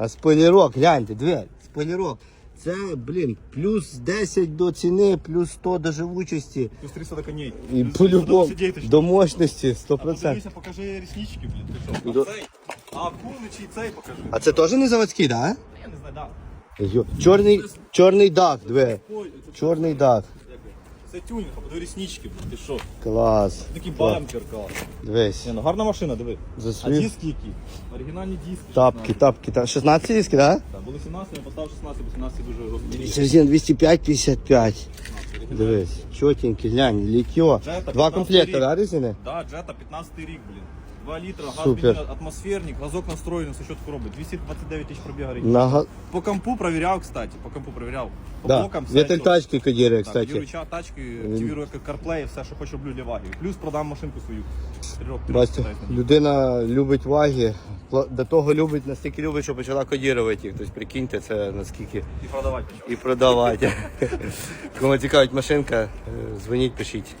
А спойлерок, гляньте, двері, спойлерок. Це, блін, плюс 10 до ціни, плюс 100 до живучості. Плюс 300 до коней. І Плюс по-любому 100 сидіть, ти що? до мощності 100%. подивися, покажи ріснички, блін, ти що? До- А? А куличі цей покажи. А це теж не заводський, так? Я не знаю, да. Да? Йо, Чорний, чорний. Ой, це Чорний дак. Це тюнінг, а подивись ріснички, блін, ти що? Клас. Такий Клас. бампер, клас. Дивись. Ні, ну гарна машина, диви. А диски які? Оригінальні диски. тапки, 16. тапки. Та 16 диски, так? Так, були 17, я поставив 16, бо 17 дуже розмірні. Це резина 205, 55. Дивись, чотенький, глянь, літьо. Джета, Два 15 комплекти, рік. да, резини? Да, Джета 15 рік, блін. 2 літра, газ Супер. бензин, атмосферник, газок настроєний, все чітко робить. 229 тисяч пробіга рік. На... По компу проверяв, кстати, по компу проверяв. По Да. блокам все. Вітель тачки кодірує, Так, кстати. Юрича тачки, активірую CarPlay, все, що хочу роблю для ваги. Плюс продам машинку свою. Три роки- три Бачите, катаюсь на ній. людина любить ваги, до того любить, настільки любить, що почала кодірувати їх. Тобто прикиньте, це наскільки І продавати і продавати. Кому цікавить машинка, е, дзвоніть, пишіть.